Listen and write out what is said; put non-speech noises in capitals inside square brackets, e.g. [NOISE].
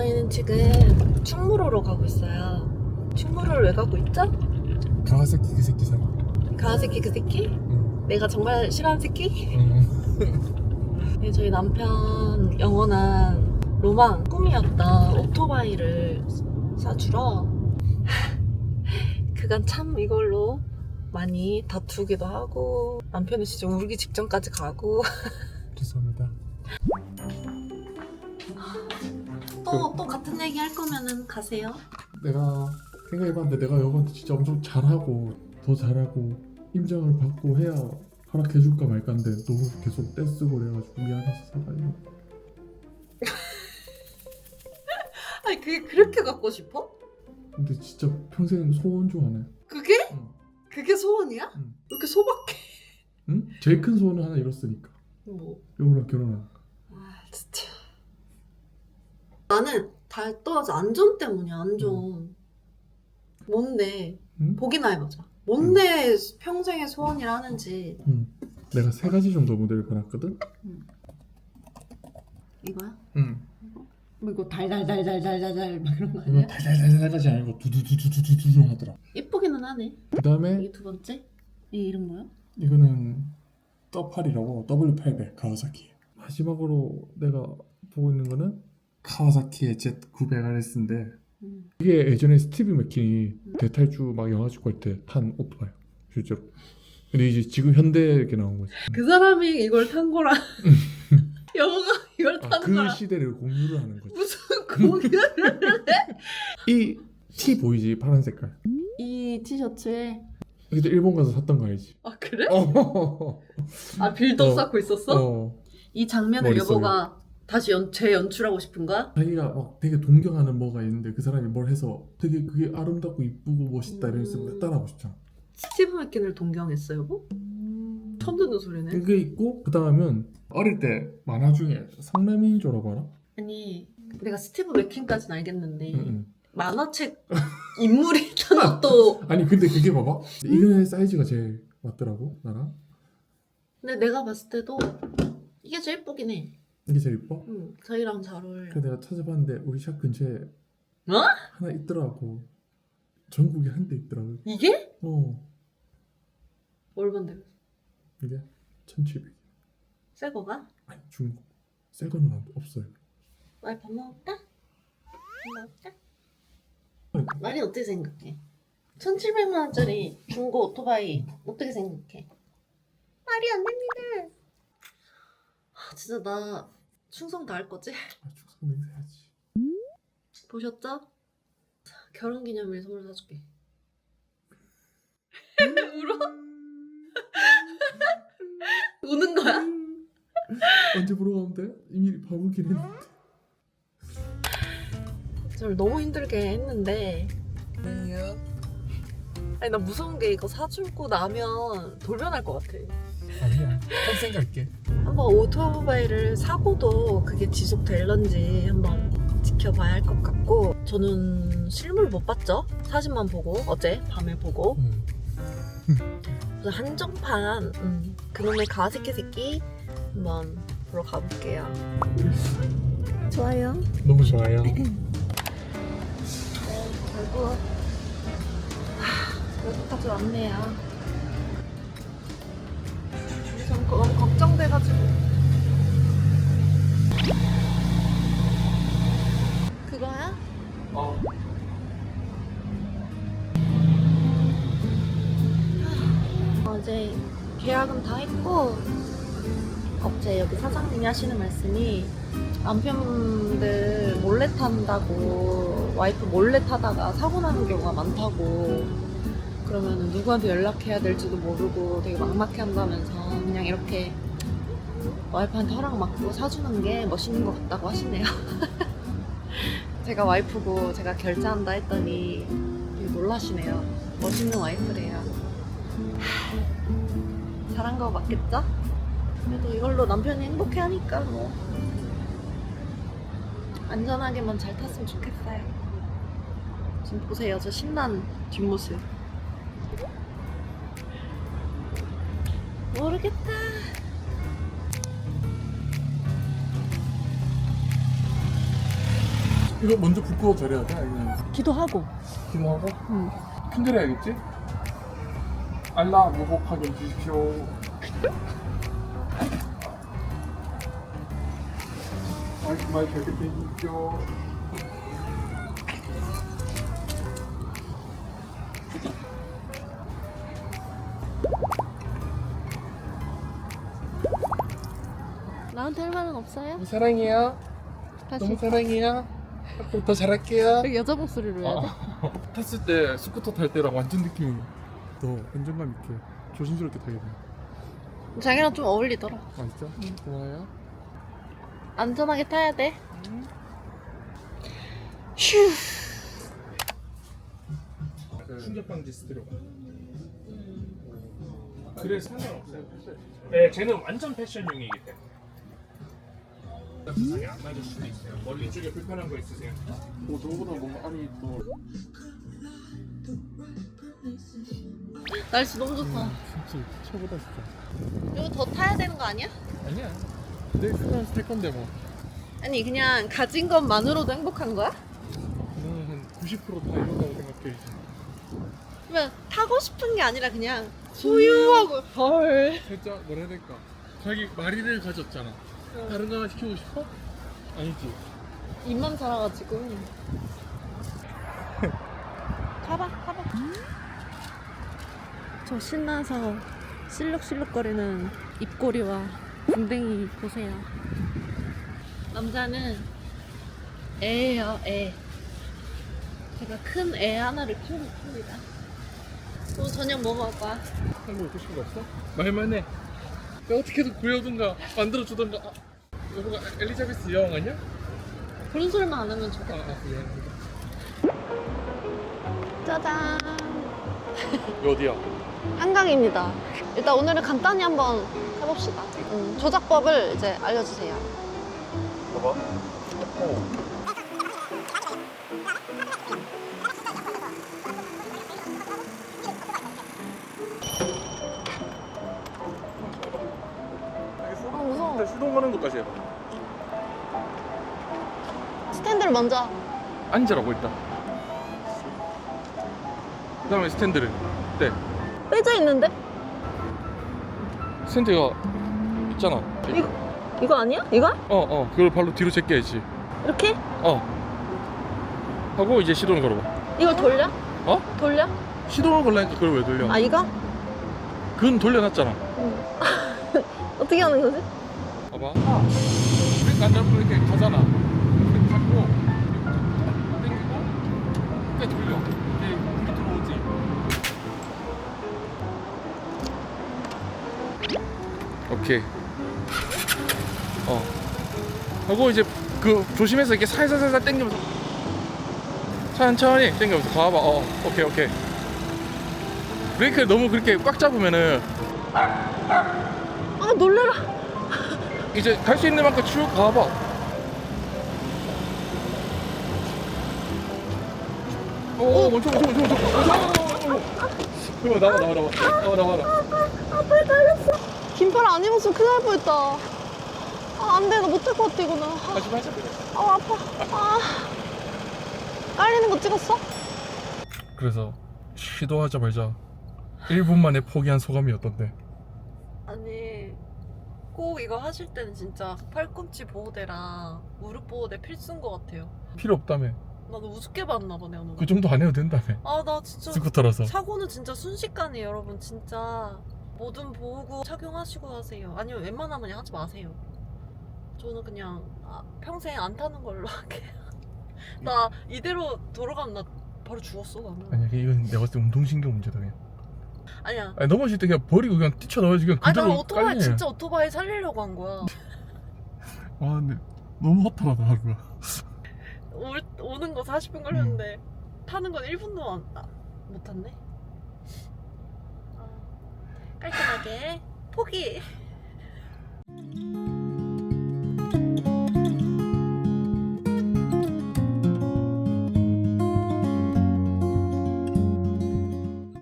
저희는 지금 충무로로 가고 있어요. 충무로를 왜 가고 있죠? 가와사키 그 새끼 사람. 가와새끼 그 새끼? 응. 내가 정말 싫어하는 새끼? 응. [LAUGHS] 네, 저희 남편 영원한 로망, 꿈이었던 오토바이를 사주러 [LAUGHS] 그간 참 이걸로 많이 다투기도 하고 남편이 진짜 울기 직전까지 가고 [LAUGHS] 죄송합니다. 또 또 같은 얘기 할 거면은 가세요. 내가 생각해봤는데 내가 여보한테 진짜 엄청 잘하고 더 잘하고 인정을 받고 해야 허락해줄까 말까인데 너무 계속 떼쓰고 그래가지고 미안해서 사가지고 [LAUGHS] 아니 그게 그렇게 갖고 싶어? 근데 진짜 평생 소원 중 하나야 그게? 응. 그게 소원이야? 응. 왜 이렇게 소박해? 응? 제일 큰 소원은 하나 이뤘으니까 뭐 여보랑 결혼하는 거 아 진짜 나는 다 떠나서 안전 때문이야 안전 뭔데 응? 보기나 해보자 뭔데 평생의 소원이라 하는지 응. 내가 세 가지 정도 모델을 받았거든? 이거야? 응뭐 이거 달달달달달달달 막 그런 거 이거 달달달달하지 아니고 두두두두두두두 하더라 예쁘기는 하네 그 다음에 이게 두 번째? 이 이름 뭐야? 이거는 떠팔이라고 W800 가와사키 마지막으로 내가 보고 있는 거는 카와사키의 Z900RS인데 음. 이게 예전에 스티브 맥킨이 대탈주 막 영화 찍고 할 때 탄 오토바이 실제로 근데 이제 지금 현대에 이렇게 나온 거지 그 사람이 이걸 탄 거랑 [LAUGHS] 영어가 이걸 아, 탄그 거랑 시대를 공유를 하는 거지 무슨 공유를 [LAUGHS] 이 티 보이지 파란 색깔 이 티셔츠에 그때 일본 가서 샀던 거 알지? 아 그래? 어. [LAUGHS] 아 빌드업 어. 쌓고 있었어? 어. 이 장면을 머릿속에. 여보가 다시 연, 재연출하고 싶은 거야? 자기가 막 되게 동경하는 뭐가 있는데 그 사람이 뭘 해서 되게 그게 아름답고 이쁘고 멋있다 이러면서 음. 따라하고 싶잖아 스티브 맥킨을 동경했어 여보? 처음 듣는 소리네 그게 있고 그 다음은 어릴 때 만화 중에 성남인조라고 알아? 아니 내가 스티브 맥킨까지는 알겠는데 응, 응. 만화책 인물이 탄 것도 아니 근데 그게 봐봐 이거는 사이즈가 제일 맞더라고 나랑 근데 내가 봤을 때도 이게 제일 예쁘긴 해 이게 제일 이뻐? 응, 저희랑 잘 어울려 그래서 내가 찾아봤는데 우리 샵 근처에 어? 하나 있더라고 전국에 한 대 있더라고 이게? 어 얼만데? 이게 1700 새 거가? 아니 중국 새 거는 안- 없어요 말밥 먹을까? 밥 먹을까? 말이 어떻게 생각해? 1700만 원짜리 중고 오토바이 어떻게 생각해? 말이 안 됩니다. 아, 진짜 나 충성 다 할 거지? 아 축성 맹세하지 보셨죠? 결혼 기념일 선물 사줄게. [LAUGHS] 울어? [LAUGHS] 우는 거야? 언제 보러 가면 돼? 이미 바보긴 했는데 좀 너무 힘들게 했는데. 아니 나 무서운 게 이거 사주고 나면 돌변할 것 같아. 아니야. 평생 갈게. 한번 오토바이를 사고도 그게 지속될런지 한번 지켜봐야 할 것 같고 저는 실물 못 봤죠? 사진만 보고 어제 밤에 보고. 응. 그래서 한정판 음, 그놈의 가새끼 새끼 한번 보러 가볼게요. 좋아요. 너무 좋아요. [CLEARS THROAT] 결국 하, 여기까지 왔네요 전 너무 걱정돼가지고 그거야? 어. 어제 계약은 다 했고 어제 여기 사장님이 하시는 말씀이 남편들 몰래 탄다고 와이프 몰래 타다가 사고 나는 경우가 많다고 그러면 누구한테 연락해야 될지도 모르고 되게 막막해 한다면서 그냥 이렇게 와이프한테 허락 받고 사주는 게 멋있는 것 같다고 하시네요 [LAUGHS] 제가 와이프고 제가 결제한다 했더니 되게 놀라시네요 멋있는 와이프래요 잘한 거 맞겠죠? 그래도 이걸로 남편이 행복해 하니까 뭐 안전하게만 잘 탔으면 좋겠어요. 지금 보세요, 저 신난 뒷모습. 모르겠다. 이거 먼저 불 끄고 잘해야 돼? 아니면 기도하고. 기도하고? 응. 큰절 해야겠지? 알라 무복하게 해주십시오 말씀하시 결게 해주십시오 없어요? 너무 사랑해요 다시. 너무 사랑해요 앞으로 더 잘할게요 여기 여자 목소리로 해야 돼? 아, [LAUGHS] 탔을 때 스쿠터 탈 때랑 완전 느낌이 더 안정감 있게 조심스럽게 타게 돼. 자기랑 좀 어울리더라. 아 진짜? 고마워요. 안전하게 타야 돼. 휴. 충격 방지 스티로가. 그래 상관없어요. 네, 쟤는 완전 패션용이기 때문에. 세상에 안 맞을 수도 있어요. 머리 이쪽에 불편한 거 있으세요? 뭐 저거보다 뭔가 안이 더 날씨 너무 좋다. 진짜 최고다 진짜. 이거 더 타야 되는 거 아니야? 아니야. 내일 프랑스 탈 건데 뭐. 아니 그냥 가진 것만으로도 행복한 거야? 나는 한90%다 이런다고 생각해. 그러면 타고 싶은 게 아니라 그냥 소유하고 헐. 살짝 뭐라 해야 될까? 자기 마리를 가졌잖아. 다른 거 하나 시키고 싶어? 아니지. 입만 자라가지고. 가봐, 가봐. 저 신나서 실룩실룩거리는 입꼬리와 궁뎅이 보세요. 남자는 애예요, 애. 제가 큰 애 하나를 키우고 있습니다. 오늘 저녁 뭐 먹을 거야? 한거 먹고 싶은 거 없어? 말만 해. 내가 어떻게든 구해오든가 만들어주든가. 아, 여보가 엘리자베스 여왕 아니야? 그런 소리만 안 하면 아, 좋겠다. 아 미안합니다. 짜잔. 이거 어디야? 한강입니다. 일단 오늘은 간단히 한번 해봅시다. 음, 조작법을 이제 알려주세요. 봐봐. 어. 시동 거는 것까지 해봐. 스탠드를 먼저. 앉으라고 일단. 그 다음에 스탠드를. 네. 빼져 있는데? 스탠드가 있잖아. 이거 이거 아니야? 이거? 어, 어. 그걸 발로 뒤로 제껴야지. 이렇게? 어. 하고 이제 시동을 걸어봐. 이걸 돌려? 어? 돌려? 시동을 걸라니까 그걸 왜 돌려? 아 이거? 그건 돌려놨잖아. [LAUGHS] 어떻게 하는 거지? 봐봐. 브레이크 안 잡고 이렇게 가잖아. 브레이크 잡고 당기고 그때 돌려. 이제 공기 들어오지. 오케이. 어. 하고 이제 그 조심해서 이렇게 살살살살 당기면서 천천히 당기면서 가봐. 어, 오케이 오케이. 브레이크를 너무 그렇게 꽉 잡으면은 아 놀래라. 이제 갈 수 있는 만큼 쭉 가봐. 오, 오, 멈춰, 멈춰, 멈춰, 멈춰, 멈춰. 그거 나와, 나와, 나와. 어, 나와, 나와. 긴팔 안 입었으면 큰일 날 뻔했다. 아 안 돼 나 못할 것 같아 이거는. 아, 다시 하자, 그래. 아 아파. 아 깔리는 거 찍었어? 그래서 시도하자 말자 1분 만에 포기한 소감이 어떤데? 아니 꼭 이거 하실 때는 진짜 팔꿈치 보호대랑 무릎 보호대 필수인 것 같아요. 필요 없다며. 나도 우습게 봤나 보네 오늘. 그 정도 안 해도 된다며. 아 나 진짜 스쿠터라서. 사고는 진짜 순식간이에요 여러분 진짜 뭐든 보고 착용하시고 하세요 아니면 웬만하면 그냥 하지 마세요 저는 그냥 아, 평생 안 타는 걸로 [LAUGHS] 할게요 나 이대로 돌아가면 나 바로 죽었어 나는 아니야, 이건 내가 봤을 때 운동신경 문제다, 그냥. 아니야 아니, 넘어질 때 그냥 버리고 그냥 뛰쳐나와야지. 그냥 아니 나 오토바이 깔리네. 진짜 오토바이 살리려고 한 거야 [LAUGHS] 아, 근데 너무 허탈하다, 하루가. 올, 오는 거 40분 걸렸는데 타는 건 1분도 안, 아, 못 탔네 아, 깔끔하게 포기